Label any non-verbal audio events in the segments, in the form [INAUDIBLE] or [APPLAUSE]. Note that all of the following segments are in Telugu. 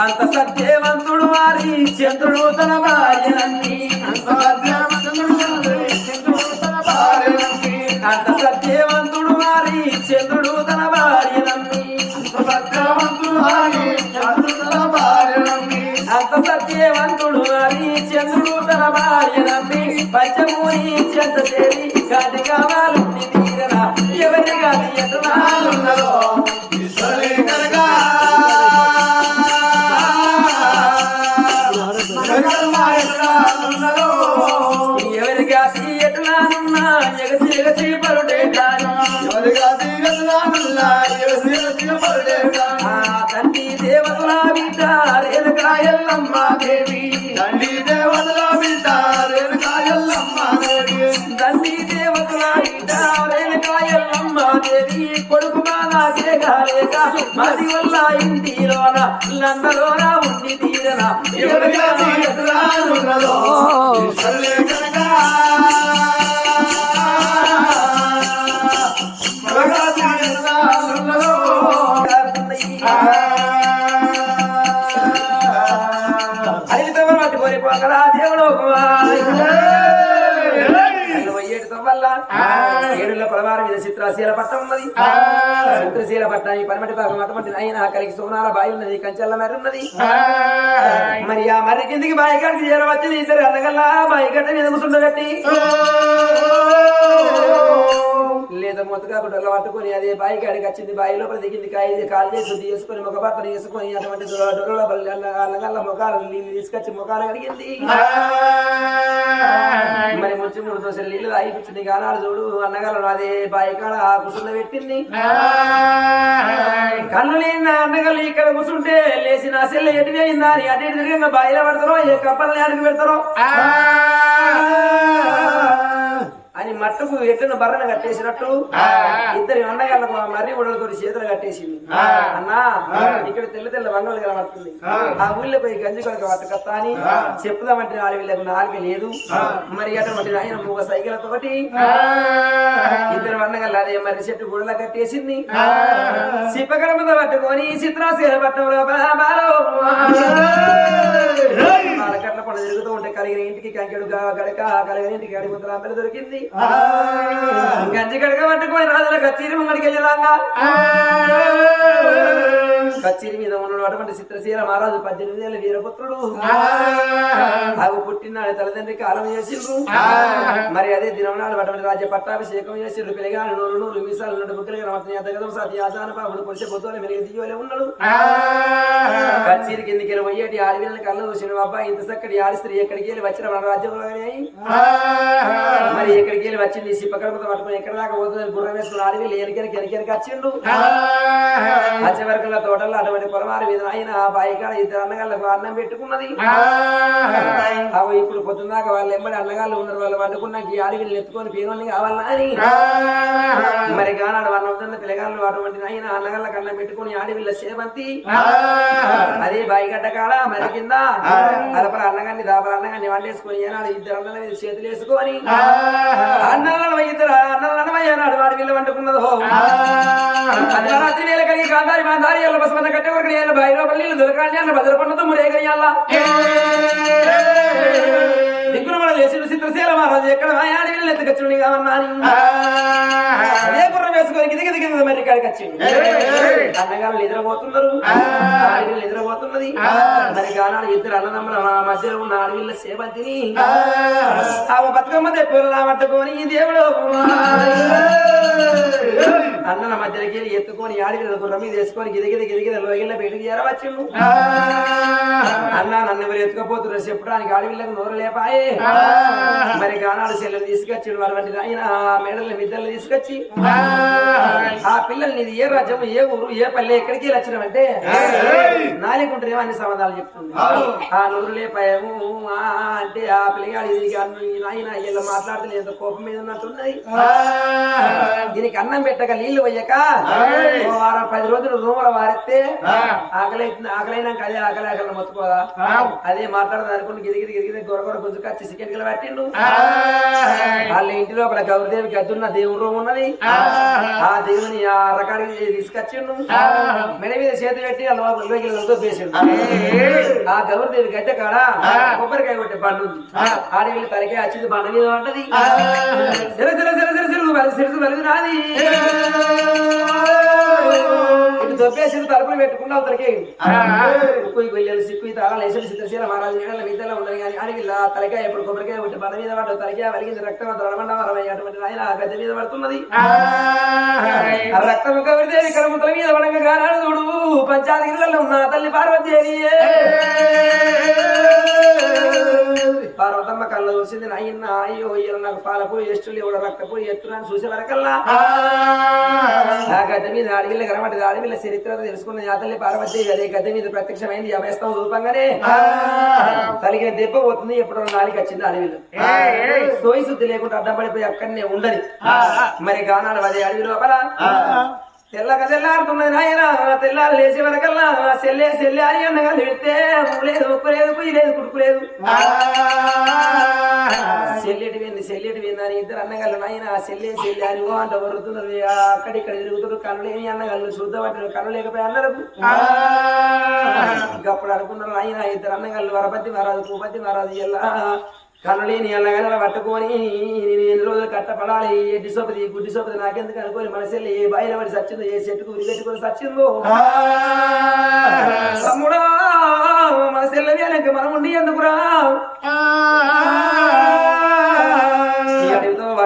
అంత సత్యవంతుడు వారి చంద్రుడు తన భార్యనన్ని అంత సత్యవంతుడు వారి చంద్రుడు తన భార్యనన్ని అంత సత్యవంతుడు వారి చంద్రుడు తన భార్యనన్ని పంచమూరి చెంత చేరి కావాలి దేవతల బిడ్డ రేణుకా ఎల్లమ్మ దేవి కొడుకు మానాకే గాలేక మరి వల్ల ఇంటిలోన లందలోన ఉండి తీరన? ఎవరిగా ఎదురానున్నదో ఏడుల పలవారం మీద చిత్రశీల పట్టం ఉన్నది. చిత్రశీల పట్టం ఈ పనమటి భాగం అటువంటి అయినా కలిగి సోనాల బాయి ఉన్నది కంచెల్ల మరి ఉన్నది. మరి ఆ మర్రి కిందికి బాయి గడికి చేరవచ్చింది ఇద్దరు అన్నగల్లా బాయి గడ్డ మీద కూర్చుండబెట్టి లేదా మొత్తగా గుడ్డలు పట్టుకొని అదే బాయి కాడికి వచ్చింది బాయి లోపల దిగింది కాయ కాలు చేసి శుద్ధి చేసుకొని ముఖ పాత్ర చేసుకొని అటువంటి డొల్ల అన్నగల్ల ముఖాలు నీళ్ళు తీసుకొచ్చి ముఖాలు కడిగింది. మరి ముంచి మూడు దోశలు నీళ్ళు అయిపించింది గానాలు చూడు అన్నగలను అదే బాయి కాడ ఆ కుసుంద పెట్టింది కళ్ళు లేని అన్నగలు ఇక్కడ కూర్చుంటే లేచి నా సెల్ల ఎటు పోయిందా అని అటు తిరిగి బాయిలో పడతారో ఏ కప్పల్ని అడుగు పెడతారో. అని మట్టుకు ఎట్టున బర్రను కట్టేసినట్టు ఇద్దరి ఆ మర్రి ఉడలతో చేతులు కట్టేసింది. అన్నా ఇక్కడ తెల్ల తెల్ల వంగలు కనబడుతుంది. ఆ. ఊళ్ళో పోయి గంజి కొడక పట్టుకత్తా అని చెప్పుదామంటే నాలుగు వీళ్ళకు నాలుగు లేదు. మరి అటువంటి ఆయన మూగ సైకిల్ తోటి ఇద్దరు వండగల అదే మరి చెట్టు గుడల కట్టేసింది. సిప్పగడ మీద పట్టుకొని చిత్రాశీల పట్టంలో కలిగిన ఇంటికి కంకెడు గా- గడక కలిగిన ఇంటికి అడిగిన అందరూ దొరికింది గంజి గడక పట్టుకొని రాజుల కచ్చేరి ముంగడికి వెళ్ళేలాగా కచ్చేరి మీద ఉన్నాడు అటువంటి చిత్రశీల మహారాజు పద్దెనిమిది ఏళ్ళ వీరపుత్రుడు. అవి పుట్టినాడు తల్లిదండ్రి కాలం చేసిండ్రు మరి అదే దినమనాడు అటువంటి రాజ్య పట్టాభిషేకం చేసిండ్రు పిల్లగాడు నూరు నూరు మీసాలు నడు బుక్కలు రమత్ని అద్దగదం సతి ఆసాన పావుడు పొడిచే పొద్దున మెరుగు దియ్యోలే ఉన్నాడు. కచ్చేరి కిందికి వెళ్ళి పోయేటి కళ్ళు చూసిన అబ్బాయి ఇంత చక్కటి ఆడి స్త్రీ ఎక్కడికి వెళ్ళి వచ్చిన మన రాజ్యంలోనే అయి. మరి ఎక్కడికి వెళ్ళి వచ్చింది? సిప్పకడపత పట్టుకొని ఎక్కడ దాకా పోతుంది గుర్రం వేసుకుని ఆడవిల్లి ఎనికెరికి ఎనికెరికి వచ్చిండు వచ్చే వరకుల అటువంటి పొలమారి మీద ఆయన ఆ బాయి కాడ ఇద్దరు అన్నగాళ్ళకు అన్నం పెట్టుకున్నది. అవి ఇప్పుడు పొద్దున్నాక వాళ్ళు ఎంబడి అన్నగాళ్ళు ఉన్నారు వాళ్ళు వండుకున్నాక ఈ ఆడవిల్ని ఎత్తుకొని పేరుని కావాలన్నా అని. మరి గానాడు వన్ అవుతున్న పిల్లగాళ్ళు అటువంటి ఆయన అన్నగాళ్ళకి అన్నం పెట్టుకుని ఆడవిల్ల సేవంతి. అదే బాయిగడ్డ కాడ మరి కింద అలపల అన్నగాన్ని దాపల అన్నగాన్ని వండేసుకొని ఏనాడు ఇద్దరు అన్నల మీద చేతులు వేసుకొని అన్నల ఇద్దరు అన్నల ఏనాడు వాడి వీళ్ళు వండుకున్నదో. అర్ధరాత్రి వేల కలిగి కాందారి మాందారి ఎల్ల బసమన్న కట్టె వరకు బాయిలో పల్లీలు దొరకాలి అన్న భద్ర పన్నతో మురేగయ్యాల దిక్కున మన లేచిన చిత్రశీల మహారాజు ఎక్కడ మాయాడి వీళ్ళు ఎత్తుకొచ్చుని కావన్నాని అదే గుర్రం వేసుకొని గిది గిది గిది మరి ఇక్కడికి అన్నగారు నిద్రపోతున్నారు. ఆడవిల్లు నిద్రపోతున్నది. మరి గానాడు ఇద్దరు అన్నదమ్ముల మా మధ్యలో ఉన్న ఆడవిల్ల సేవంతిని ఆ. బతుకమ్మ తెప్పులు పట్టుకొని దేవుడు అన్నల మధ్యలోకి వెళ్ళి ఎత్తుకొని ఆడిన గుర్రం మీద వేసుకొని గిరిగిరి గిరిగిరి లోగిళ్ళ బయటకు చేరవచ్చిండు. అన్న నన్ను ఎవరు ఎత్తుకపోతున్నారు చెప్పడానికి ఆడవిళ్ళకు నోరు లేపాయే. మరి గానాలు సెల్లలు తీసుకొచ్చిండు వారి ఆయన మెడల మిద్దలు తీసుకొచ్చి. ఆ. పిల్లల్ని నీది ఏ రాజ్యం ఏ ఊరు ఏ పల్లె ఎక్కడికి వెళ్ళి వచ్చినామంటే నాలుగుంటారేమో అన్ని సమాధానాలు చెప్తుంది. ఆ. నూరు లేపాయేమో ఆ అంటే ఆ పిల్లగాడు ఇది నాయన ఇలా మాట్లాడితే ఎంత కోపం మీద ఉన్నట్టున్నది దీనికి అన్నం పెట్టక నీళ్ళు పోయక వారం పది రోజులు రూముల వారిస్తే ఆకలి ఆకలైనాక అదే ఆకలి ఆకలి మొత్తుకోదా అదే మాట్లాడదు అనుకుంటూ గిరిగిరి గిరిగిరి గొరగొర గుంజు కచ్చి చికెన్ కిలో పట్టిండు వాళ్ళ ఇంటి లోపల గౌరదేవి గద్దున్న దేవుడు రూమ్ ఉన్నది ఆ దేవుని ఆ రకాడికి తీసుకొచ్చిండు మెడ మీద చేతి పెట్టి లోపల లోకి వేసిండు ఆ గౌరదేవి గడ్డ కాడ కొబ్బరికాయ కొట్టే పండు ఆడి వెళ్ళి తలకే వచ్చింది బండ మీద పడ్డది సిర సిర సిర సిర సిరు వెలుగు సిరుసు వెలుగు నాది ఇటు దొబ్బేసి తలుపులు పెట్టుకున్న అవతలకి ఉక్కుయి గొల్లెలు సిక్కుయి తాళాలు వేసి సిద్ధశీల మహారాజు నీళ్ళ మీదలో ఉండదు కానీ అడవిల్ల తలకాయ ఎప్పుడు కొబ్బరికాయ కొట్టి బండ మీద పడ్డ తలకాయ వలిగింది రక్తం దొరమండ అటువంటి ఆయన గద్దె మీద పడుతున్నది. ఆ. రక్తం కవిరితే ఇక్కడ ముతల మీద పడంగా గానాడు చూడు. పంచాయతీలలో ఉన్న తల్లి పార్వతీదేవి పార్వతమ్మ కళ్ళ చూసింది నాయన్న అయ్యో ఈయన నాకు పాలపోయి ఎస్టులు ఇవ్వడం రక్తపోయి ఎత్తులని చూసే వరకల్లా. ఆ. గద్దె మీద అడవిల్ల కనబడ్డది అడవిల్ల చరిత్ర తెలుసుకున్న ఆ తల్లి పార్వతి అదే గద్దె మీద ప్రత్యక్షమైంది అభయస్తం రూపంగానే. తలిగిన దెబ్బ పోతుంది ఎప్పుడు నాలుగు వచ్చింది అడవిలో సోయి శుద్ధి లేకుండా అడ్డం పడిపోయి అక్కడనే ఉండని మరి గానాడు అదే అడవి లోపల. తెల్లగా తెల్లారుతున్నది నాయన తెల్లారు లేచే వరకల్లా సెల్లే సెల్లే అని అన్నగా పెడితే లేదు ఉప్పు లేదు పుయ్యి లేదు కుడుకు లేదు. సెల్లెటి వింది సెల్లెటి వింది అని ఇద్దరు అన్నగాళ్ళు నాయన సెల్లే సెల్లే అని ఓ అంట వరుతున్నది. అక్కడిక్కడ తిరుగుతున్నారు కళ్ళు లేని అన్నగాళ్ళు చూద్దామంటారు కళ్ళు లేకపోయి అన్నారు అప్పుడు అనుకున్నారు నాయన ఇద్దరు అన్నగాళ్ళు వరపతి మహారాజు భూపతి మహారాజు ఎలా కనులేని ఎల్లగల పట్టుకొని నేను ఎన్ని రోజులు కట్టపడాలి? ఎడ్డి సోపతి గుడ్డి సోపతి నాకెందుకు అనుకోని మన సెల్లి ఏ బాయిల పడి సచ్చిందో ఏ చెట్టుకు ఉరి పెట్టుకొని సచ్చిందో? తమ్ముడా మన సెల్ల వేలకి మనం ఉండి ఎందుకురా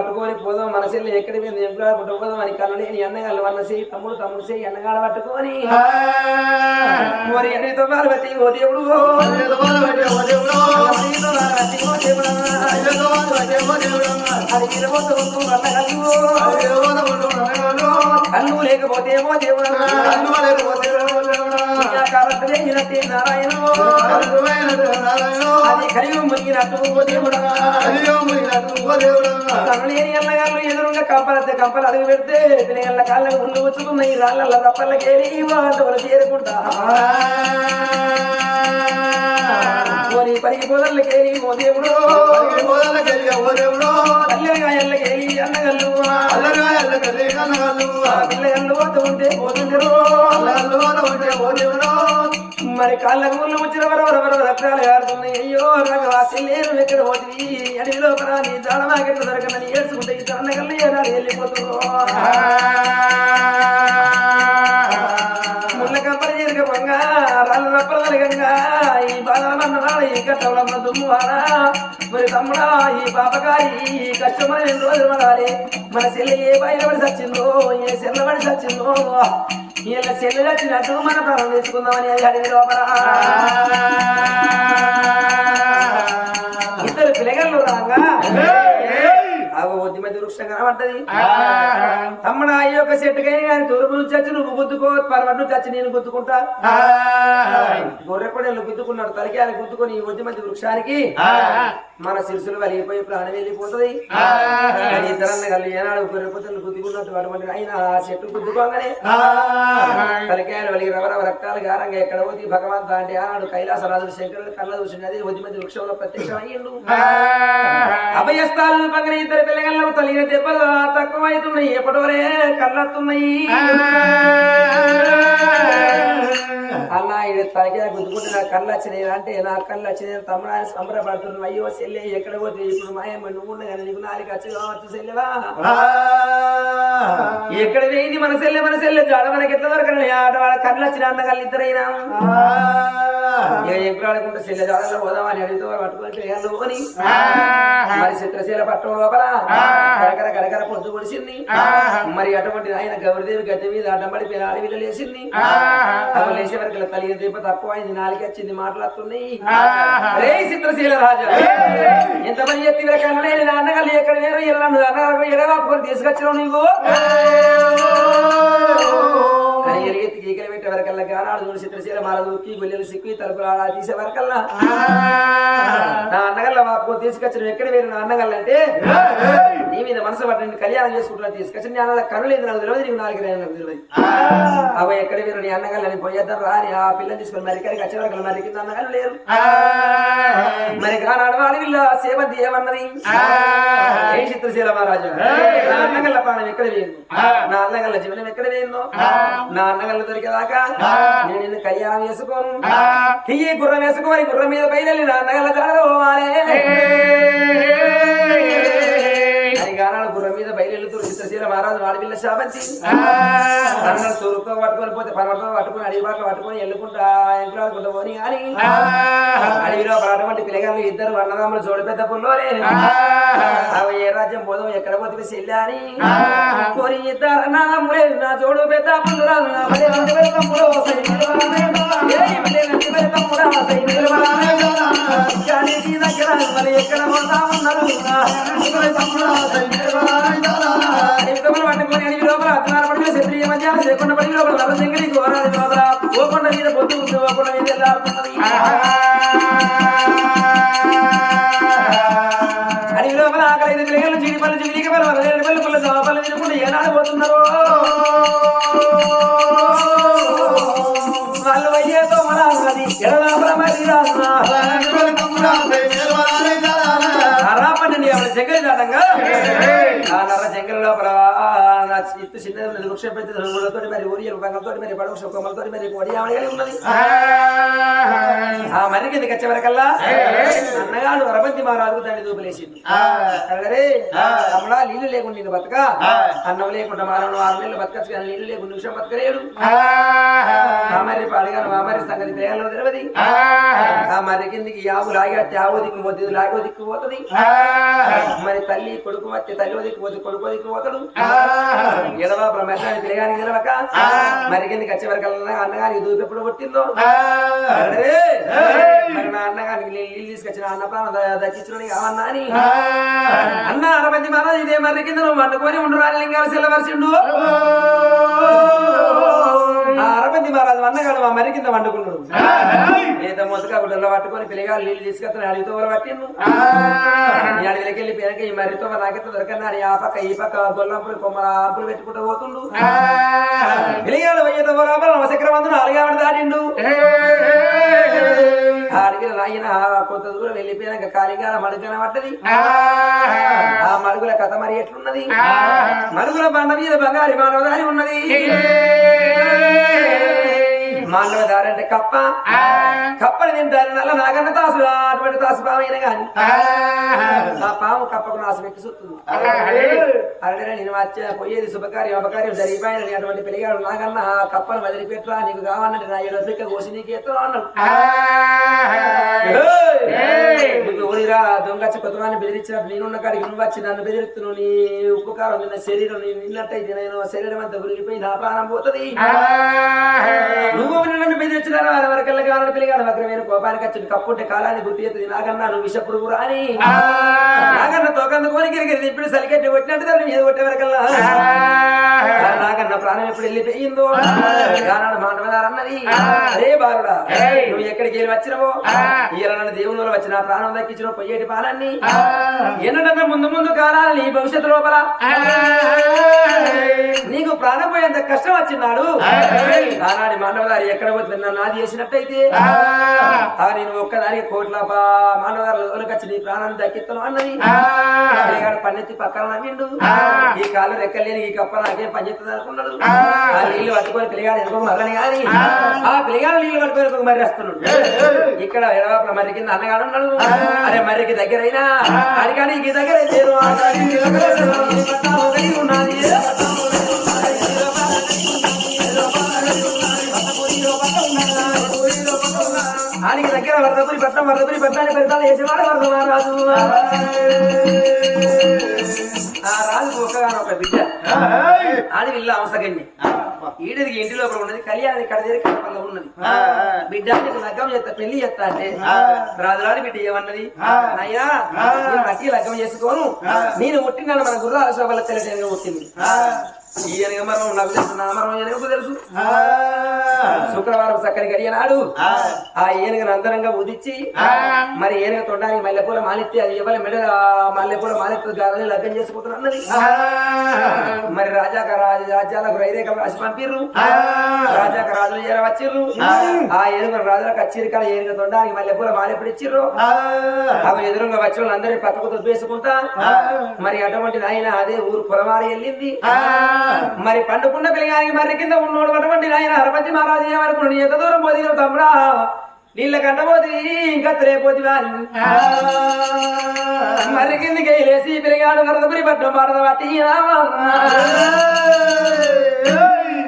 పట్టుకొని పోదాం మన సెల్లి ఎక్కడి మీద ఎప్పుడు పుట్టకపోదాం అని కనులేని అన్నగాళ్ళు వన్న చేయి తమ్ముడు తమ్ముడు చేయి అన్నగాడ పట్టుకొని. మరి అడవితో పార్వతి ఓ దేవుడు? అడవితో పార్వతి ఓ దేవుడు అడిగిన పోతూ అన్నగాళ్ళు కన్ను లేకపోతే ఏమో కరత్రేగినట్టే నారాయణ. అది కలిగి మునిగినట్టు ఓ దేవుడా కనులేని అన్నగాళ్ళు ఎదురుగా కంపలతే కంపలు అడుగు పెడితే పిల్లగల్ల కాళ్ళకు ముందు వచ్చుకున్నాయి రాళ్ళ రప్పల్లకేరి వాళ్ళు చేరుకుంటా వారి కాళ్ళకు ముళ్ళు వచ్చిన వరవర వరవ రక్తాలు కారుతున్నాయి అయ్యో రగవాసి లేరు ఎక్కడ పోతుంది అడవిలో లోపల నీ జాడ దొరకనని ఏడ్చుకుంటే ఈ తన్నగల్లు ఏనాడు వెళ్ళిపోతుందో ముళ్ళ కంపని చేరుక పొంగ రాళ్ళ ఈ బాధల ఈ కట్టవలమ్మ దుమ్ము వాడా మరి తమ్ముడా ఈ పాపకారి ఈ కష్టమని ఎన్ని రోజులు పడాలి మన చెల్లి ఏ బయట పడి చచ్చిందో ఏ చెల్లబడి సచ్చిందో. వీళ్ళ చెల్లి వచ్చినట్టు మన అది అడిగి లోపల. ఇద్దరు పిల్లగళ్ళు రాగా ఒద్ది మధ్య వృక్షం కనబడ్డది. తమ్ముడు ఈ యొక్క చెట్టుకై కానీ తూర్పు నుంచి వచ్చి నువ్వు గుద్దుకో పరమటి నుంచి వచ్చి నేను గుద్దుకుంటా? గొర్రె కొడలు గుద్దుకున్నాడు తలకి ఆయన గుద్దుకొని ఈ ఒద్ది మధ్య వృక్షానికి మన శిరుసులు వలిగిపోయి ప్రాణం వెళ్ళిపోతుంది. ఇద్దరన్న కలిసి ఏనాడు గుద్దుకున్నట్టు అటువంటి ఆయన ఆ చెట్టు గుద్దుకోగానే తలకాయలు వలిగి రవరవ రక్తాలు గారంగా ఎక్కడ పోతే భగవంత అంటే ఆనాడు కైలాసరాజు శంకరుడు కళ్ళ చూసినది ఒద్ది మధ్య వృక్షంలో ప్రత్యక్షం అయ్యిండు అభయస్థాలను పక్కన ఇద్దరు పిల్లగల్లో తలిగిన దెబ్బలు తక్కువ అవుతున్నాయి ఎప్పటివరే కళ్ళొస్తున్నాయి అన్న ఇది తలకి గుద్దుకుంటే నా కళ్ళు వచ్చినాయి అంటే నా కళ్ళు వచ్చినాయి తమ్ముడు ఆయన సంబరపడుతున్నాను అయ్యో సెల్లె ఎక్కడ పోతే ఇప్పుడు మాయమ్మ నువ్వు ఉండగానే నీకు నాలుగు వచ్చి కావచ్చు సెల్లెవా ఎక్కడ వేయింది మన సెల్లె మన సెల్లె జాడ మనకి ఎట్లా దొరకని ఆట వాళ్ళ కళ్ళు వచ్చిన అన్న కళ్ళు ఇద్దరైనా ఇక ఎంకులాడుకుంటే చెల్లె దాదాలో పోదామని అడిగితే పట్టుకొని మరి చిత్రశీల పట్టణం లోపల కరకర కరకర పొద్దు పొడిచింది మరి అటువంటి ఆయన గౌరీదేవి గడ్డ మీద అడ్డంబడి అడవిలో లేచింది. అవి లేచే వరకు ఇలా కలిగిన దీప తక్కువ అయింది నాలుగు వచ్చింది మాట్లాడుతున్నాయి. రే చిత్రశీల రాజా ఎంతమంది రకాల నేను నాన్నగారు ఎక్కడ వేరు ఎల్లాను అన్నగారు ఎడవాపుకొని తీసుకొచ్చినావు నీవు అని ఎలుగెత్తి గీకలు పెట్టే వరకల్లా గానాడు చూసి చిత్రశీల మాల దూకి గొల్లెలు సిక్కి తలుపులు అలా తీసే వరకల్లా నా అన్నగల్ల వాపు తీసుకొచ్చిన ఎక్కడ వేరు నా అన్నగల్ల అంటే? నీ మీద మనసు పట్టి నేను కళ్యాణం చేసుకుంటున్నా తీసుకొచ్చి నీ అన్న కనులు ఏంది నాకు తెలియదు నీకు నాలుగు నాకు తెలియదు అవ ఎక్కడ వేరు నీ అన్నగల్ల నేను పోయేద్దాం రా అని ఆ పిల్లని తీసుకొని మరి ఇక్కడికి వచ్చే వరకు మరి కింద అన్నగారు లేరు. మరి గానాడు వీళ్ళ సేవంతి ఏమన్నది? ఏ చిత్రశీల మహారాజా? నా అన్నగల్ల ప్రాణం ఎక్కడ వేయండు నా అన్నగల్ల జీవనం ఎక్కడ వేయందో? నా అన్నగల్ల దొరికేదాకా నేను నిన్ను కళ్యాణం చేసుకోను ఈ గుర్రం వేసుకోవాలి గుర్రం మీద బయలు నా అన్నగల్ల జాడవాలి గుర్రం మీద బయలుదేరుతూ చిత్రశీల మహారాజు వాడిపిల్ల శాపంతి తూరుతో పట్టుకొని పోతే పర్వతో పట్టుకొని అడవి బాటలు పట్టుకొని వెళ్ళుకుంటా ఎంకులాడుకుంటా పోని అని అడవిలో అటువంటి పిల్లగాళ్ళు ఇద్దరు అన్నదమ్ములు జోడి పెద్ద పుల్లోరే అవి ఏ రాజ్యం పోదాం ఎక్కడ పోతే చెల్లి అని పోని ఇద్దరు అన్నదమ్ములే నా జోడు పెద్ద పుల్లురాలు నా రెండు దగ్గర మరి ఎక్కడ పోతా ఉన్నారు? లోపల అత్తనార పడిన క్షత్రియ మధ్య లేకుండా పడి లోపల నరసింగడి ఘోరాది లోపల. ఓకొండ మీద పొద్దు ఉంది ఓకొండ మీద ఎల్లాడుతున్నది అడవి లోపల ఆకలి ఐదు పిల్లలు జీడి పళ్ళు జీడికి పళ్ళు వరదేడు పళ్ళు పళ్ళు దవ తినకుండా ఏనాడు పోతున్నారు. జంగలి దాటంగా? ఆ నర్ర జంగలి లోపల ఆ నా చిత్తు చిన్న వృక్ష పెద్ద రంగులతోటి మరి ఊరియలు బంగంతోటి మరి పడవ కొమ్మలతోటి మరి కలిగి ఉన్నది. ఆ మరి కిందకి వచ్చే వరకల్లా అన్నగాడు వరపంతి మహారాజుకు దాన్ని దూపలేసింది అరే అమ్మడా నీళ్ళు లేకుండా నేను బతక. అన్నం లేకుండా మానవుడు ఆరు నెలలు బతకచ్చు కానీ నీళ్ళు లేకుండా నిమిషం బతకలేడు. ఆ. మరి పాడగాను ఆ మరి సంగతి దేహంలో తెలియదు. ఆ. మరి కిందికి యావు లాగట్టి ఆవు దిక్కు పోతుంది లాగో దిక్కు పోతుంది. మరి తల్లి కొడుకు వచ్చి తల్లి దిక్కు పోతే కొడుకు దిక్కు పోతాడు. ఎడవ బ్రహ్మచారి తిరగానికి నిలవక మరి కిందికి వచ్చే వరకు అన్నగారికి దూపు ఎప్పుడు కొట్టిందో అరే, మరి నా అన్నగారికి నీళ్ళు తీసుకొచ్చిన అన్న ప్రాణం దక్కించడం కావన్నా అని? అన్న అరవై మహారాజు ఇదే మరి కింద నువ్వు వండుకొని ఉండు రాని లింగాలు సెలవరిసిండు ఆ. అన్నగాడు మా మరి కింద వండుకున్నాడు లేదా మొదటిగా గుడ్డలో పట్టుకొని పిల్లగాలు నీళ్ళు తీసుకొస్తాను అడిగితో పట్టిండు. ఈ అడవిలోకి వెళ్ళి పేరక ఈ మరితో నాకెత్త దొరకన్నా అని ఆ పక్క ఈ పక్క గొల్లంపులు కొమ్మల ఆపులు పెట్టుకుంటూ పోతుండు. పిల్లగాడు వయ్యేతో లోపల నవసక్రమంతుడు అలగాడు దాటిండు. నాయన కొంత దూరం వెళ్ళిపోయాక కాలిగాల మడుగన పడ్డది ఆ మడుగుల కథ మరి ఎట్లున్నది? మడుగుల బండ మీద బంగారి మానవదారి ఉన్నది. అంటే కప్ప. కప్పని తింటారు నల్ల నాగన్న తాసు అటువంటి తాసు పామైన గాని. ఆ. పాము కప్పకు నాశం ఎక్కి సుత్తుంది. అరే నేను వచ్చే పోయేది శుభకార్యం అపకార్యం జరిగిపోయిన అటువంటి పిల్లగాడు నాగన్న ఆ కప్పను వదిలిపెట్టరా నీకు కావాలంటే నా ఏడు కోసి నీకు ఎత్తు అన్నాడు! నువ్వు ఊరిరా దొంగచ్చి కొత్తగానే బెదిరించినప్పుడు నేనున్న కాడికి నువ్వు వచ్చి నన్ను బెదిరిస్తున్నావు నీ ఉప్పు కారం నిన్న శరీరం నీ నిన్నట్టయితే నేను శరీరం అంతా ఉరిగిపోయి నా ప్రాణం పోతుంది. నువ్వు నన్ను బెదిరించిన వరకల్లా కావాలని పిల్లగాడు వక్రమైన కోపానికి వచ్చింది కప్పుంటే కాలాన్ని గుర్తు చేస్తుంది నాగన్నా నువ్వు విషపురుగు రాని. నాగన్న తోకంద కోరిక ఇప్పుడు సలికెట్టి కొట్టినట్టు దాన్ని మీద కొట్టే వరకల్లా నాగన్న ప్రాణం ఎప్పుడు వెళ్ళిపోయిందో? గానాడు మాండవదారు అన్నది. అరే బాలుడా నువ్వు ఎక్కడికి వెళ్ళి వచ్చినవో? ఇలా నన్ను దేవుని వచ్చిన ప్రాణం దక్కించిన పొయ్యేటి పాలన్నీ. ఎన్నడన్నా ముందు ముందు కాలాలు నీ భవిష్యత్తు లోపల. నీకు ప్రాణం పోయేంత కష్టం వచ్చినాడు. ఆనాడి మానవదారి ఎక్కడ పోతుంది నన్ను నాది చేసినట్టయితే. ఆ. నేను ఒక్కదానికి కోట్ల మానవదారులు వచ్చి నీ ప్రాణాన్ని దక్కిస్తాను అన్నది. పన్నెత్తి పక్కన నవ్విండు ఈ కాలు రెక్కలేని ఈ కప్ప నాకేం పనిచేస్తుంది అనుకున్నాడు. ఆ. నీళ్ళు పట్టుకొని పిల్లగాడు ఎందుకు మరని కానీ ఆ. పిల్లగాడు నీళ్ళు పట్టుకొని మరి వస్తున్నాడు ఇక్కడ ఎడవాపుల మరి కింద అన్నగాడు ఉన్నాడు. అరే మర్రికి దగ్గరైనా. అడిగాని ఈ దగ్గర చేరు ఆ కాడికి దగ్గర వరదపురి పట్నం వరదపురి పట్టాన్ని పెడతాను యజమాని వరద మహారాజు ఆ రాజు ఒక్కగాను ఒక బిడ్డ. ఆడి విల్ల అవసగండి ఈడికి ఇంటి లోపల ఉన్నది కళ్యాణి కడదేరి కడపల్లో ఉన్నది. బిడ్డ నీకు లగ్గం చేస్తా పెళ్ళి చేస్తా అంటే రాజురాని బిడ్డ ఏమన్నది? అయ్యా నేను నక్కి లగ్గం చేసుకోను. నేను ముట్టినాను మన గుర్రాల శోభల తెలియటంగా పుట్టింది. ఈ ఎనగ మరం నాకు తెలుసు నా తెలుసు. శుక్రవారం చక్కని గడియనాడు ఆ. ఏనుగను అందరంగా ఉదిచ్చి మరి ఏనుగ తొండానికి మల్లెపూల మాలెత్తి అది ఇవ్వాలి మెడ మల్లెపూల మాలెత్తి గాలని లగ్గం చేసుకుంటున్నది మరి రాజాక రాజు రాజ్యాలకు రైరేఖలు రాసి పంపిర్రు. రాజాక రాజులు చేర వచ్చిర్రు? ఆ. ఏనుగు రాజులకు వచ్చిరు కానీ ఏనుగ తొండానికి మల్లెపూల మాలెప్పుడు ఇచ్చిర్రు. అవి ఎదురుగా వచ్చిన వాళ్ళందరినీ పక్కకు దుబ్బేసుకుంటా మరి అటువంటి నాయన అదే ఊరు పొలమారి వెళ్ళింది. మరి పండుకున్న పిల్లగానికి మరి కింద ఉన్నోడు అటువంటి నాయన హరపతి మహారాజు ఏమనుకున్నాడు ఎంత దూరం పోది తమ్ముడా? నీళ్ళ కంటపోతి ఇంకా త్రేపోతివా మరి కిందికి లేసి పిల్లగాడు వరదపురి పట్టం పాడద పట్టి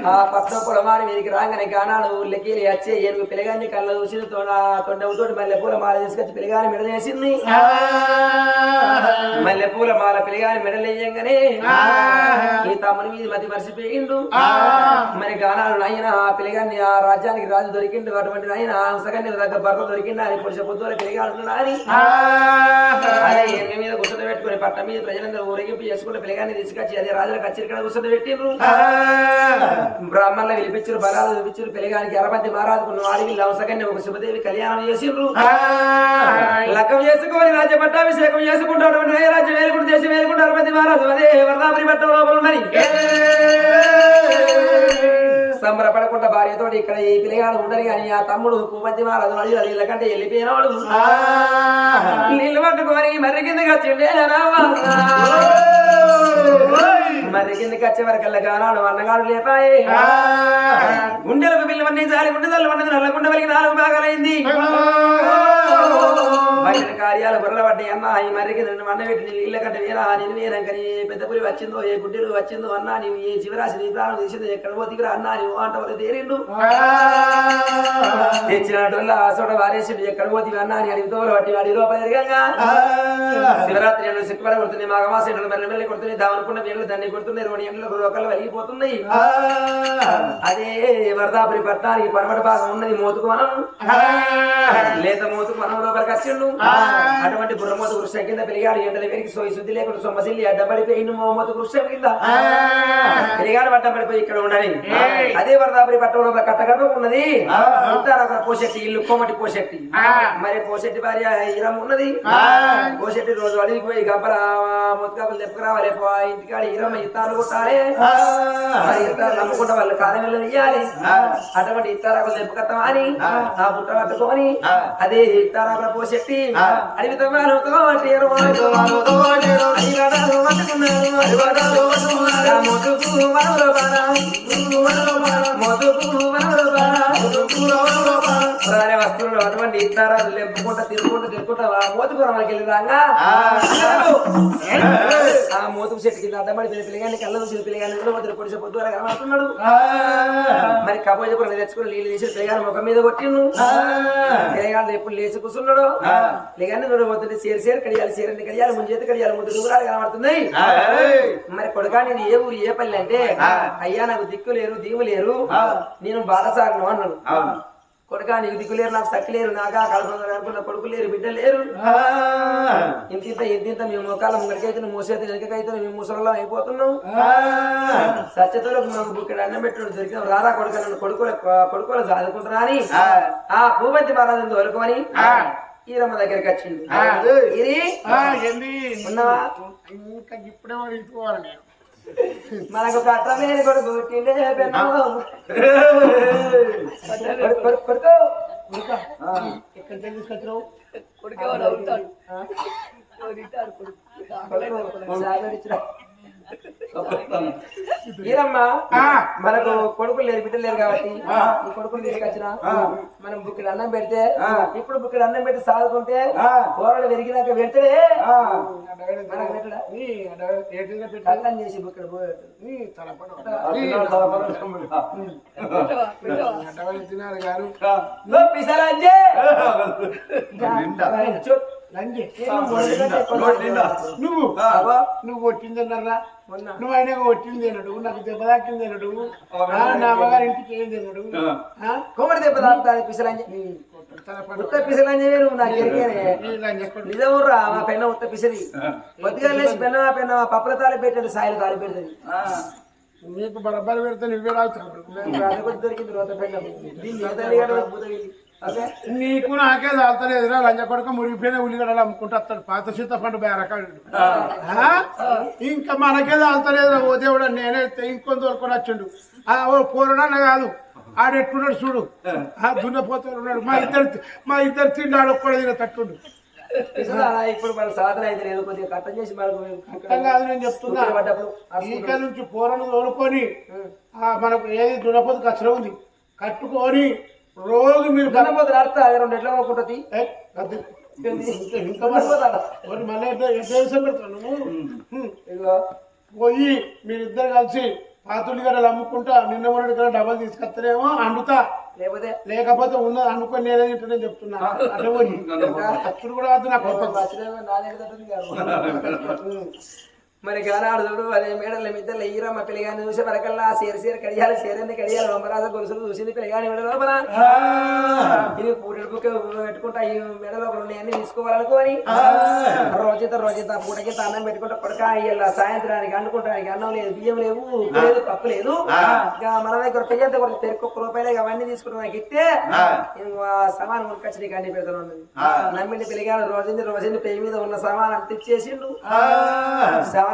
ఆ పట్నం పొలమారి మీదకి రాగానే గానాలు ఊళ్ళకి వచ్చే ఏనుగు పిల్లగాన్ని కళ్ళ చూసి తొండ తొండవుతోటి మల్లె పూల మాల తీసుకొచ్చి పిల్లగాని మెడలేసింది. మల్లె పూల మాల పిల్లగాని మెడలేయంగానే ఈ తమ్ముని మీద మతి మర్చిపోయిండు. మరి గానాలు నాయన ఆ పిల్లగాన్ని ఆ రాజ్యానికి రాజు దొరికిండు అటువంటి నాయన సగన్ని దగ్గర భర్త దొరికిండు అని పురుష పొద్దుల పిల్లగాడు అని మీద గుసద పెట్టుకుని పట్ట మీద ప్రజలందరూ ఊరేగింపు చేసుకుంటే పిల్లగాన్ని తీసుకొచ్చి అదే రాజులకు కచ్చిరికడ గుసద పెట్టిండ్రు. బ్రాహ్మణుల పిలిపించారు బలాలు పిలిపించారు పిల్లగానికి అరపతి మహారాజుకు అడిగి లవసకన్య ఒక శుభదేవి కళ్యాణం చేసిండ్రు. లక్కం చేసుకొని రాజ్య పట్టాభిషేకం చేసుకుంటాడు. రాజ్యం వేలుకుంటూ దేశం వేలుకుంటూ అరపతి మహారాజు. అదే వరదాపురి పట్టం లోపల ఉన్నది. సంబరపడకుండా భార్యతో ఇక్కడ ఈ పిల్లగాడు ఉండరు కానీ ఆ తమ్ముడు పూపతి మహారాజు అడిగి నీళ్ళ కంటే వెళ్ళిపోయినవాడు నీళ్ళు పట్టుకొని మర్రి కిందకి వచ్చిండే రావా మర్రి కిందకి వచ్చే వరకల్లా గానాడు అన్నగాడు లేపాయే. గుండెలకు పిల్లవన్నీ జారి గుండెదల్లు వండదు నల్లగుండ వెలిగి నాలుగు భాగాలైంది. బయట కార్యాలు బుర్రల పడ్డాయి అన్న ఈ మర్రికి రెండు వండ పెట్టి నీళ్ళు ఇళ్ళ కంటే వేరా నేను వేరంకని పెద్ద పులి వచ్చిందో ఏ గుడ్డెలు వచ్చిందో అన్నా నీవు ఏ జీవరాశి నీ ప్రాణం తీసిందో ఎక్కడ పోతికిరా అన్నా నీవు అంట వరకు తేరిండు. తెచ్చినట్టు ఆసోడ వారేసిండు ఎక్కడ పోతివి అన్నా అని అడిగితో పట్టి వాడి లోపల ఎరగంగా. శివరాత్రి ఎండలు సిక్కుపడ కొడుతుంది మాఘమాస ఎండలు మెల్ల మెల్లి కొడుతున్నాయి దావనుకున్న ఎండలు దండి కొడుతున్నాయి రెండు ఎండలు రోకలు వెలిగిపోతున్నాయి. అదే వరదాపురి పట్టణానికి పరమట భాగం ఉన్నది మోతుకు మనం లేత మోతుకు మనం లోపలికి వచ్చిండు. అటువంటి బుర్రమోతు వృక్షం కింద పెరిగాడు ఎండలు వెరికి సోయి శుద్ధి లేకుండా సొమ్మసిల్లి అడ్డపడిపోయి మోమోతు వృక్షం కింద. పెరిగాడు పట్టం పడిపోయి ఇక్కడ ఉండని. అదే వరదాపురి పట్టణం లోపల కట్టగడప ఉన్నది. ఉంటారు అక్కడ పోషెట్టి ఇల్లు కోమటి పోషెట్టి మరి పోషెట్టి భార్య ఈరం ఉన్నది. పోషెట్టి రోజు అడవికి పోయి గబ్బల ముత్తుకాకులు తెప్పుకురావాలి ఇంటికాడ ఈరమ్మ ఇత్తాలు కొట్టాలి. మరి ఇత్తాలు నమ్ముకుంటే వాళ్ళు కాలం వెళ్ళ ఇయ్యాలి అటువంటి ఇత్తారాకులు తెప్పుకొస్తాం అని ఆ. బుట్ట పట్టుకొని అదే ఇత్తారాకుల పోషెట్టి అడవి తమ్మాలు అడిగడాలు పట్టుకున్నారు. ఆ మొదుకు వనరుల బాణ. మొదుకు వనరుల బాణ. ప్రధాన వస్తువులు అటువంటి ఇస్తారాలు లెంపుకుంటా తిరుగుకుంటా తిరుగుకుంటా మనకి వెళ్ళిరాగా ఆ. మోతుకు చెట్టు కింద అడ్డమడి పిల్ల పిల్లగాని కళ్ళ చూసి పిల్లగాని వదిలి పొడిచి పొద్దు అలా కనబడుతున్నాడు. మరి కపోజపురం తెచ్చుకుని నీళ్ళు తీసి పిల్లగాని ముఖం మీద కొట్టిండు. పిల్లగాడు ఎప్పుడు లేచి కూర్చున్నాడు? పిల్లగాని నూనె పోతుంటే సేరు సేరు కడియాలి సేరండి కడియాలి ముంచేతి కడియాలి ముందు దూరాలు కనబడుతున్నాయి. మరి కొడుకా నేను ఏ ఊరు ఏ పల్లె అంటే అయ్యా నాకు దిక్కు లేరు దీవు లేరు. నేను బాలసాగను అన్నాడు. కొడుకా నీకు దిక్కు లేరు నాకు సక్కి లేరు నాగా కలపంగా అనుకున్న కొడుకు లేరు బిడ్డ లేరు ఇంత ఇంత మేము ముఖాల ముంగడికైతే మూసేది వెనకైతే మేము ముసలిలో అయిపోతున్నాం. సత్యతలో మేము ఇక్కడ అన్నం పెట్టుడు దొరికిన. రారా కొడుకు నన్ను కొడుకుల కొడుకులు చదువుకుంటున్నా అని. ఆ. భూపతి మహారాజు తోలుకొని ఈరమ్మ దగ్గరికి వచ్చింది. ఉన్నావా? ఇంకా ఇప్పుడే నేను. మనకు కట్టమేది కొడుకు పుట్టిండే పెన్ను. కొడుకు, కొడుకు, కొడుకు. ఎక్కడ తీసుకొచ్చినావు కొడుకు, సాగర్ ఇచ్చిరా. [LAUGHS] ఆ. మనకు కొడుకులు లేరు బిడ్డలు లేరు కాబట్టి ఈ కొడుకులు తీసుకొచ్చిన మనం బుక్కడు అన్నం పెడితే ఇప్పుడు బుక్కడు అన్నం పెట్టి సాదుకుంటే కూరలు పెరిగినాక పెడితే మనకు పెట్టడా నీ అడవి ఏటిగా పెట్టు. కళ్ళం చేసి బుక్కడు తినారు గారు. పిసరంజే. నువ్వు. నువ్వు కొట్టిందన్నారా? మొన్న నువ్వు అయినా కొట్టింది అన్నాడు నాకు దెబ్బ తాకింది అన్నాడు ఆ, నా అమ్మగారి ఇంటికి ఏంది అన్నాడు ఆ? కొమ్మడి దెబ్బ తాకుతాది పిసరంజే నీ కొట్టు తలపడ ఉత్త పిసరంజే నువ్వు నాకు ఎరిగానే నీ లంజి కొట్టు. నిజమురా మా పెన్న ఉత్త పిసరి కొద్దిగా లేచి పెన్న మా పెన్న మా పప్పుల తాలి పెట్టాడు సాయిలు తాలి పెడుతుంది నీకు బరబ్బర్ పెడితే నువ్వే రావుతావు కొద్ది దొరికింది రోత పెన్న. నీకు నాకే తాగుతలేదురా లంజ కొడుక మురిగిపోయిన ఉల్లిగడ్డలు అమ్ముకుంటూ వస్తాడు. పాత చింతపండు బేరకాడు? ఇంకా మనకే తాగుతలేదురా ఓ దేవుడు నేనే ఇంకొని దొరుకుని వచ్చిండు. ఆ ఓ పూరడన్న కాదు ఆడెట్టున్నాడు చూడు. ఆ. దున్నపోతాడు ఉన్నాడు. మా ఇద్దరు మా ఇద్దరు తిండి ఆడొక్కడు తిన తట్టుండు. పిసరా ఇప్పుడు మన సాధన అయితే లేదు కొద్దిగా కట్టం చేసి మనకు అర్థం కాదు నేను చెప్తున్నా. ఈక నుంచి పూరను తోలుకొని ఆ మనకు ఏది దున్నపోతు కచ్చరం ఉంది. కట్టుకొని రోజు మీరు దున్నపోతులు అర్థ అది రెండు ఎట్లా అనుకుంటుంది నువ్వు పోయి మీరిద్దరు కలిసి పాతుడి గడలు అమ్ముకుంటా నిన్న మొన్నటి కదా డబ్బులు తీసుకొస్తారేమో అండుతా. లేకపోతే? లేకపోతే ఉన్నది అనుకొని నేనే తింటానని చెప్తున్నా. అట్లా పోయి. అప్పుడు కూడా నాకు [LAUGHS] మరి గానాడు చూడు అదే మేడల మిద్దల ఈరమ్మ పిల్లగాని చూసి వరకల్లా సేరు సేరు కడియాలి సేరంది కడియాలి వంబరాజ గొలుసులు చూసింది పిల్లగాని మెడ లోపల. ఇది పూటలు బుక్క పెట్టుకుంటా ఈ మెడ లోపల ఉన్నాయన్నీ తీసుకోవాలనుకోని. రోజుత రోజుత పూటకి అన్నం పెట్టుకుంటా కొడక ఇయ్యాల సాయంత్రానికి అండుకుంటానికి అన్నం లేదు బియ్యం లేవు ఉప్పు లేదు పప్పు లేదు. ఇక మన దగ్గర పెయ్యంత కూడా పెరుగు ఒక్క రూపాయలు అవన్నీ తీసుకుంటానికి ఇస్తే సమానం నీకు అన్ని పెడతాను నమ్మిండి పిల్లగాడు రోజుంది రోజుంది పెయ్యి మీద ఉన్న సమానం తెచ్చేసిండు.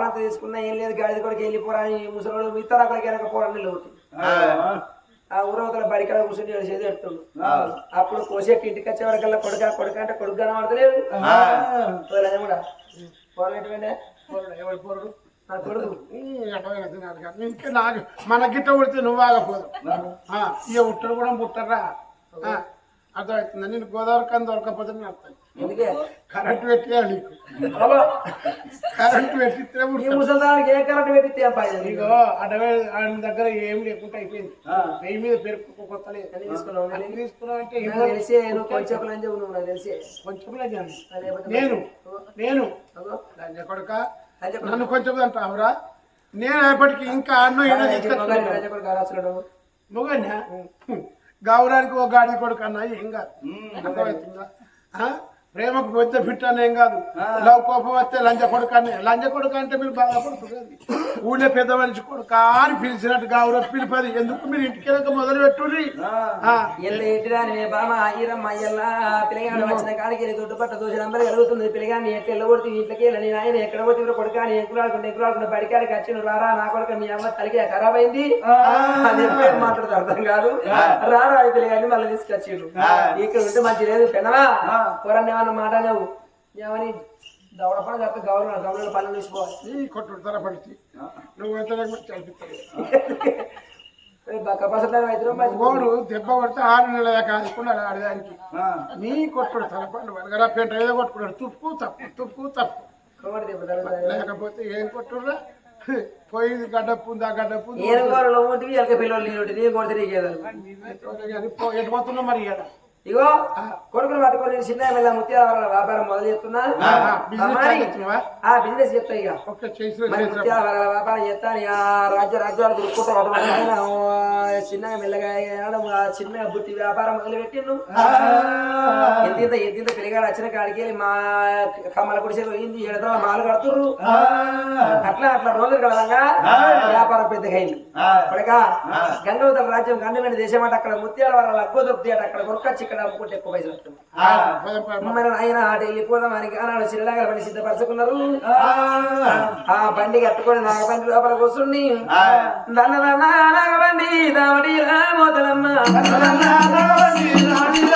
సమానంత తీసుకున్నా ఏం లేదు గాడిద కొడుకు వెళ్ళిపోరా అని ముసలోడు మిగతా అక్కడికి వెనకపోవడం ఒకటి. ఆ ఊరవతల బడికాడ కూర్చొని చేసి ఎడుతుండు. అప్పుడు కోసేటి ఇంటికి వచ్చే వరకల్లా కొడుక కొడుక అంటే కొడుకు కనబడతలేదు కూడా. ఎవరు పోరుడు? నా కొడుకు. ఇంకా నాకు మన గిట్ట ఉడితే నువ్వు ఆగపోదు. ఆ, ఇక ఉట్టడు కూడా పుట్టరా అర్థమవుతుందా నేను గోదావరి కానీ దొరకపోతే నేను అర్థం. కరెంట్ పెట్టేయాలి నీకు? అబ్బా, కరెంట్ పెట్టిస్తే ముసలిదానికి ఏ కరెంట్ పెట్టితే ఇగో అడవి ఆయన దగ్గర ఏం లేకుండా అయిపోయింది. నెయ్యి మీద పెరుగు కొత్త లేదు. తీసుకున్నావు అన్ని తీసుకున్నావు అంటే నాకు తెలిసే నువ్వు కొంచెం లంజ నువ్వు నాకు తెలిసే. కొంచెం లేదండి. లేకపోతే నేను నేను. లంజ కొడుక. నన్ను కొంచెం అంటావురా? నేను ఎప్పటికీ ఇంకా అన్నం ఏదో తీసుకొచ్చుకున్నాను. మొగన్నా గౌరానికి ఒక గాడి కొడుకు అన్న ఏం కాదు. అర్థమవుతుందా? ప్రేమకు పెద్ద ఫిట్ అని కాదు. లవ్ కోపం వస్తే లంజ కొడుకు అని. లంజ కొడుకు అంటే మీరు బాధపడుతుంది ఊళ్ళో పెద్ద మనిషి కొడుక అని పిలిచినట్టు గౌరవ పిలిపది. ఎందుకు మీరు ఇంటికి వెళ్ళక మొదలు పెట్టుర్రి ఆ, ఎంత ఎట్టిదాని మే బామ ఈరమ్మ అయ్యల్లా పిల్లగాడు వచ్చిన కాడికి నీ దుడ్డు పట్ట దూసిన నంబర్ కలుగుతుంది. పిల్లగాని ఎట్లా వెళ్ళగొడుతు ఇంట్లోకి వెళ్ళి నేను ఆయన ఎక్కడ పోతే నీ ఎక్కులాడుకుంటే ఎక్కులాడుకుంటే బడికాడికి వచ్చి నువ్వు రారా నా కొడుకు మీ అమ్మ తలకి ఖరాబ్ అయింది. మాట్లాడుతూ అర్థం కాదు. రారా ఈ పిల్లగాని మళ్ళీ తీసుకొచ్చిండు. ఇక్కడ ఉంటే మంచి లేదు. పెనవా కూరని ఏమన్నా మాట నువ్వు ఏమని? దవడపడ చెప్తే గౌరవం గౌరవ పనులు తీసుకోవాలి. ఈ కొట్టుడు తరపడిచి నువ్వు ఎంత గోడు దెబ్బ కొడితే ఆరు నెలల దాకా ఆడుకున్నాడు ఆడదానికి నీ కొట్టుడు తలపండు వనగరా పెంట ఏదో కొట్టుకున్నాడు. తుప్పు తప్పు తుప్పు తప్పు. లేకపోతే ఏం కొట్టుర్రా? పోయింది ఉంటే నీ కొడితే నీకేదాను ఎటు పోతున్నా మరి ఇవాళ? ఇగో కొడుకులు పట్టుకొని నేను చిన్న ముత్యాల వ్యాపారం మొదలు చెప్తున్నా ఆ, బిజినెస్ చెప్తా ఇక ముత్యాల వ్యాపారం చేస్తాను రాజ్య రాజ్యాలు తిరుగుకుంటా చిన్నగా మెల్లగా చిన్నగా బుట్టి వ్యాపారం మొదలు పెట్టిండు ఎంతింత ఎంతింత పిల్లగాడు వచ్చిన కాడికి మా కమ్మల గుడిసె పోయింది ఎడతల మాలు కడుతుర్రు. అట్లా అట్లా రోజులు గడవంగా వ్యాపారం పెద్దగా అయింది ఇప్పటికా గంగవతల రాజ్యం గండమైన దేశం అంటే అక్కడ ముత్యాల వరాల అక్కువ దొరుకుతాయి అక్కడ కొనుక్కొచ్చి ఇక్కడ అమ్ముకుంటే ఎక్కువ పైసలు వస్తుంది మన ఆయన ఆట వెళ్ళిపోదాం అని ఆనాడు చిల్లగా బండి సిద్ధపరచుకున్నారు. ఆ బండి కట్టుకొని నాగబండి లోపల కూర్చుండి నాగబండి దావడి మోతలమ్మ నాగబండి దావడి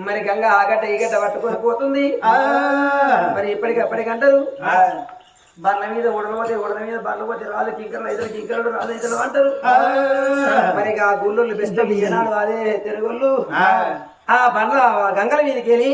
మరి గంగ ఆగట ఈగట పట్టుకొని పోతుంది మరి ఇప్పటికప్పటికి అంటారు బండ్ల మీద ఉడలపోతే ఉడల మీద బండ్ల పోతే రాదు కింకర్లు ఇద్దరు కింకర్లు రాదు ఇద్దరు అంటారు మరి ఇక ఆ గుళ్ళు బెస్ట్ ఈనాడు అదే తెలుగుళ్ళు ఆ బండ్ల గంగల మీదకి వెళ్ళి